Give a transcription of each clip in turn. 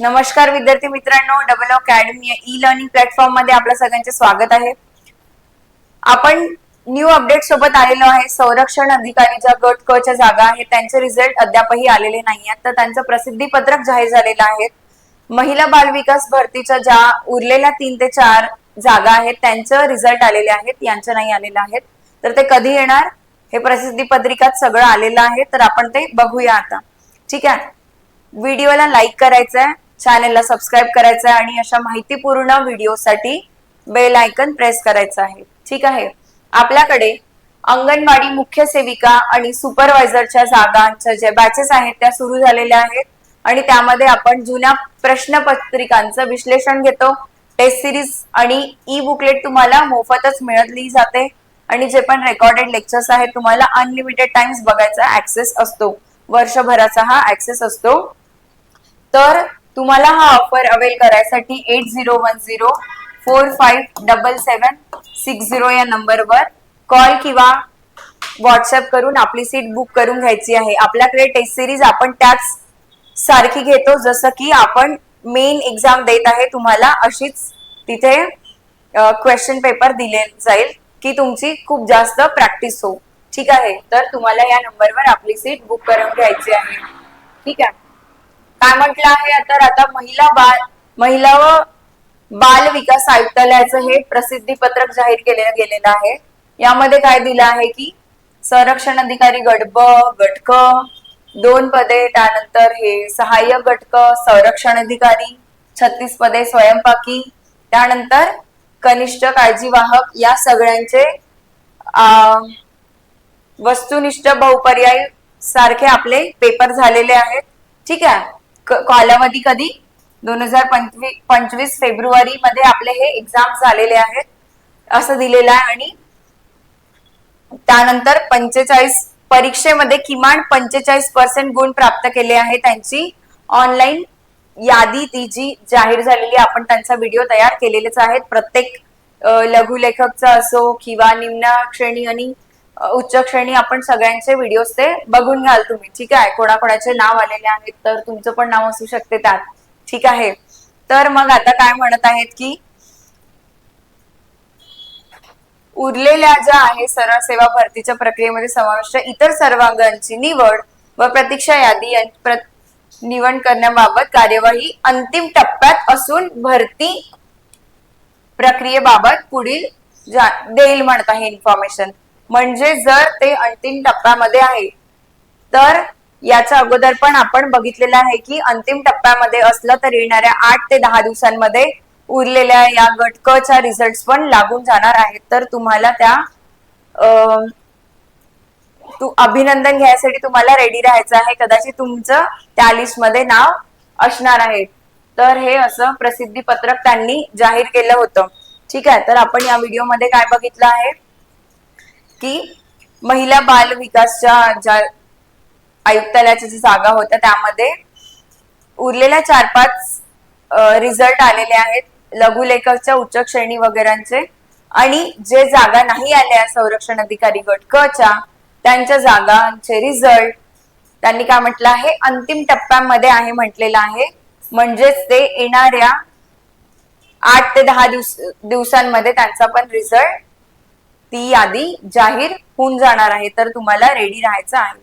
नमस्कार विद्यार्थी मित्रांनो डबल अकॅडमी ई लर्निंग प्लॅटफॉर्ममध्ये आपल्या सगळ्यांचे स्वागत आहे. आपण न्यू अपडेट सोबत आलेलो आहे. संरक्षण अधिकारीच्या गट क च्या जागा आहेत त्यांचे रिझल्ट अद्यापही आलेले नाही आहेत. तर त्यांचं प्रसिद्धी पत्रक जाहीर झालेलं आहे. महिला बाल विकास भरतीच्या ज्या उरलेल्या तीन ते चार जागा आहेत त्यांचं रिझल्ट आलेले आहेत यांचं नाही आलेलं आहेत तर ते कधी येणार? हे प्रसिद्धी पत्रिकात सगळं आलेलं आहे. तर आपण ते बघूया आता. ठीक आहे? व्हिडिओला लाईक करायचं आहे चॅनेलला सबस्क्राईब करायचं आहे आणि अशा माहितीपूर्ण व्हिडिओसाठी बेल आयकन प्रेस करायचं आहे. ठीक आहे? आपल्याकडे अंगणवाडी मुख्य सेविका आणि सुपरवायझरच्या जागांच्या ज्या बॅचेस आहेत त्या सुरू झालेल्या आहेत. आणि त्यामध्ये आपण जुन्या प्रश्नपत्रिकांचं विश्लेषण घेतो. टेस्ट सिरीज आणि ई बुकलेट तुम्हाला मोफतच मिळतली जाते. आणि जे पण रेकॉर्डेड लेक्चर्स आहेत तुम्हाला अनलिमिटेड टाइम्स बघायचा ऍक्सेस असतो. वर्षभराचा हा ऍक्सेस असतो. तर तुम्हाला हा ऑफर अवेल करायसाठी eight zero one zero four five double seven six zero या नंबरवर कॉल किंवा व्हॉट्सअप करून आपली सीट बुक करून घ्यायची आहे. आपल्याकडे टेस्ट सिरीज आपण त्याच सारखी घेतो जसं की आपण मेन एक्झाम देत आहे तुम्हाला अशीच तिथे क्वेश्चन पेपर दिले जाईल की तुमची खूप जास्त प्रॅक्टिस हो ठीक आहे? तर तुम्हाला या नंबरवर आपली सीट बुक करून घ्यायची आहे. ठीक आहे? काय म्हटलं आहे? तर आता महिला बाल महिला व बाल विकास आयुक्तालयाचं हे प्रसिद्धी पत्रक जाहीर केलं गेलेलं आहे. यामध्ये काय दिलं आहे की संरक्षण अधिकारी गडब गटक दोन पदे त्यानंतर हे सहाय्यक गटक संरक्षण अधिकारी छत्तीस पदे स्वयंपाकी त्यानंतर कनिष्ठ काळजीवाहक या सगळ्यांचे वस्तुनिष्ठ बहुपर्यायी सारखे आपले पेपर झालेले आहेत. ठीक आहे? कालावधी कधी? दोन हजार पंचवीस पंचवीस फेब्रुवारी मध्ये आपले हे एक्झाम झालेले आहेत. असं दिलेलं आहे आणि त्यानंतर पंचेचाळीस परीक्षेमध्ये किमान पंचेचाळीस पर्सेंट गुण प्राप्त केले आहे त्यांची. ऑनलाईन यादी ती जी जाहीर झालेली आपण त्यांचा व्हिडिओ तयार केलेलेच आहेत. प्रत्येक लघुलेखकचा असो किंवा निम्न श्रेणी आणि उच्च श्रेणी आपण सगळ्यांचे व्हिडिओज ते बघून घ्याल तुम्ही. ठीक आहे? कोणाकोणाचे नाव आलेले आहेत तर तुमचं पण नाव असू शकते त्यात. ठीक आहे? तर मग आता काय म्हणत आहेत की उरलेल्या ज्या आहे सरळ सेवा भरतीच्या प्रक्रियेमध्ये समाविष्ट इतर सर्वांगांची निवड व प्रतीक्षा यादी निवड करण्याबाबत कार्यवाही अंतिम टप्प्यात असून भरती प्रक्रियेबाबत पुढील जा- देईल म्हणत आहे इन्फॉर्मेशन म्हणजे जर ते अंतिम टप्प्यामध्ये आहे तर याच्या अगोदर पण आपण बघितलेलं आहे की अंतिम टप्प्यामध्ये असलं तर येणाऱ्या आठ ते दहा दिवसांमध्ये उरलेल्या या गटकच्या रिझल्ट पण लागून जाणार आहेत. तर तुम्हाला त्या तू अभिनंदन घ्यायसाठी तुम्हाला रेडी राहायचं आहे. कदाचित तुमचं त्या लिस्टमध्ये नाव असणार आहे. तर हे असं प्रसिद्धी पत्रक त्यांनी जाहीर केलं होतं. ठीक आहे तर आपण या व्हिडिओमध्ये काय बघितलं आहे? की महिला बाल विकासच्या ज्या आयुक्तालयाच्या ज्या जागा होत्या त्यामध्ये उरलेल्या चार पाच रिझल्ट आलेले आहेत. लघुलेखकच्या उच्च श्रेणी वगैरेचे. आणि जे जागा नाही आल्या संरक्षण अधिकारी गट त्यांच्या जागांचे रिझल्ट त्यांनी काय म्हटलं आहे? अंतिम टप्प्यामध्ये आहे म्हटलेलं आहे. म्हणजेच ते येणाऱ्या आठ ते दहा दिवस दिवसांमध्ये त्यांचा पण रिझल्ट ती यादी जाहीर होऊन जाणार आहे तर तुम्हाला रेडी राहायचं आहे.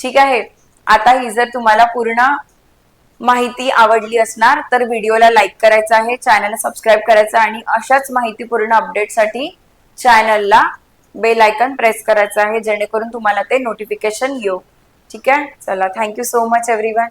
ठीक आहे? आता ही जर तुम्हाला पूर्ण माहिती आवडली असणार तर व्हिडिओला लाईक करायचा आहे चॅनलला सबस्क्राईब करायचं आणि अशाच माहितीपूर्ण अपडेटसाठी चॅनलला बेल आयकन प्रेस करायचं आहे जेणेकरून तुम्हाला ते नोटिफिकेशन येऊ. ठीक आहे? चला थँक्यू सो मच एव्हरीवन